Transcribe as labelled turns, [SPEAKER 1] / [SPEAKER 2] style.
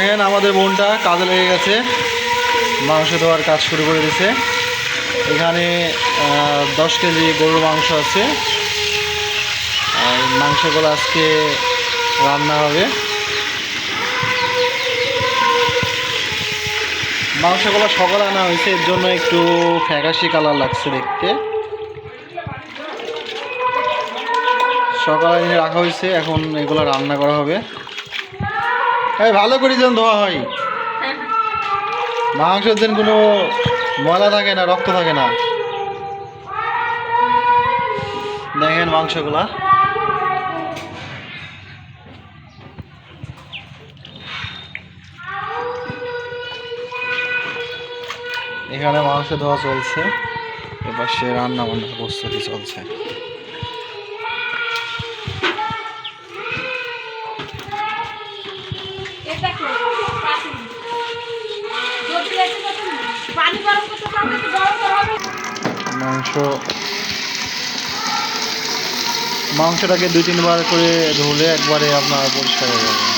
[SPEAKER 1] দেখেন আমাদের বোনটা কাজে লেগে গেছে। মাংস দেওয়ার কাজ শুরু করে দিয়েছে এখানে দশ কেজি গরুর মাংস আছে। আর মাংসগুলো আজকে রান্না হবে। মাংসগুলো সকালে আনা হয়েছে, এর জন্য একটু ফ্যাকাশি কালার লাগছে দেখতে। সকালে রাখা হয়েছে, এখন এগুলো রান্না করা হবে। এই, ভালো করে যেন ধোয়া হয়। মাংসের যেন কোনো ময়লা থাকে না, রক্ত থাকে না। দেখেন মাংসগুলা। এখানে মাংস ধোয়া চলছে। এবার সে রান্না বান্নার প্রস্তুতি চলছে। মাংস। মাংসটাকে দুই তিনবার করে ধুলে একবারে আপনার পরিষ্কার হয়ে যাবে।